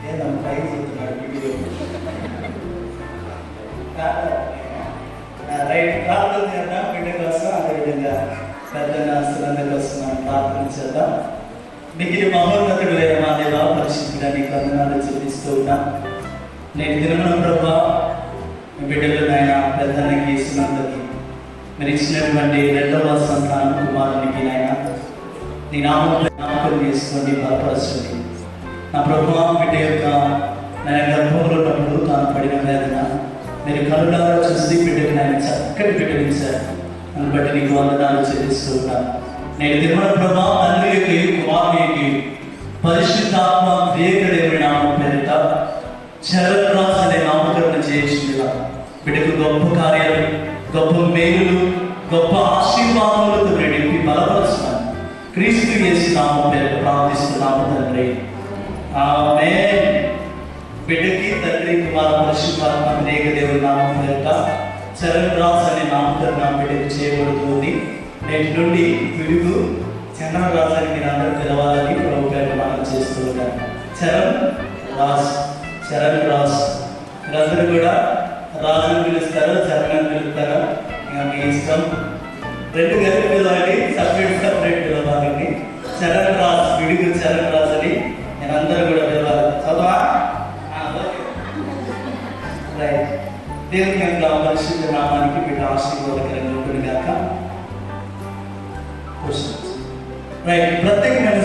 నేను ట్రై చేస్తున్నాడు video right ప్రార్థన చేద్దాం బిడ్డ కోసం అదేవిధంగా పెద్ద కోసం మనం ప్రార్థన చేద్దాం. మిగిలి మహోన్నతుడు మా దేవ పరిశుద్ధిగా నీకు వందనాలు చూపిస్తూ ఉన్నాం. నేను తిరుమల ప్రభా మీ బిడ్డలు నాయన పెద్దనకి ఇస్తున్నందుకు మీరు ఇచ్చినటువంటి రెండవ సంతానం కుమారునికి నాయన నీ నామంలో నామకం చేసుకోండి బలపరచండి. నా ప్రభు బిడ్డ యొక్క నా గర్భంలో ఉన్నప్పుడు తాను పడిన వేదన మీరు కరుణారా చూసి బిడ్డకి ఆయన చక్కటి బిడ్డనిచ్చారు. నన్ను బట్టి నీకు వందనాలు చెల్లిస్తూ ఉన్నాను నేను తిరుమల ప్రభా తండ్రికి కుమారునికి పరిశుద్ధాత్మ దేవుడి నామం పేరిట చరణరాజు అనే నామకరణ చేయించిందిగా బిడ్డకు గొప్ప కార్యాలు గొప్ప మేలులు గొప్ప ఆశీర్వాదములతో నింపి బలపరుస్తున్నాను. క్రీస్తు చేసి నామం పేరు ప్రార్థిస్తున్నాము తండ్రి. ఆమె బిడ్డకి తండ్రి కుమార పరిశుద్ధాత్మ అనేక దేవుడి నామం చరణ్ రాజ్ అనే నామకరణ బిడ్డకు చేయబడుతుంది. నేటి నుండి విడుగు చరణ్ రాజ్ అని మీరు అందరూ పిలవాలని ప్రభు మనం చేస్తూ ఉంటారు చరణ్ రాజ్ చరణ్ రాజ్. మీరందరూ కూడా రాజును పిలుస్తారా చరణ్ అని పిలుస్తారా. ఇంకా మీ ఇష్టం. రెండు కలిపి పిలవాలి సపరేట్ సపరేట్ పిలవాలండి. చరణ్ రాజ్ విడుగు చరణ్ రాజ్ అని. నేను అందరూ కూడా దేవుని యొక్క పరిశుద్ధ నామానికి బిడ్డ ఆశీర్వాదకరంగా ఉంటుంది కాక రైట్ ప్రత్యేకమైన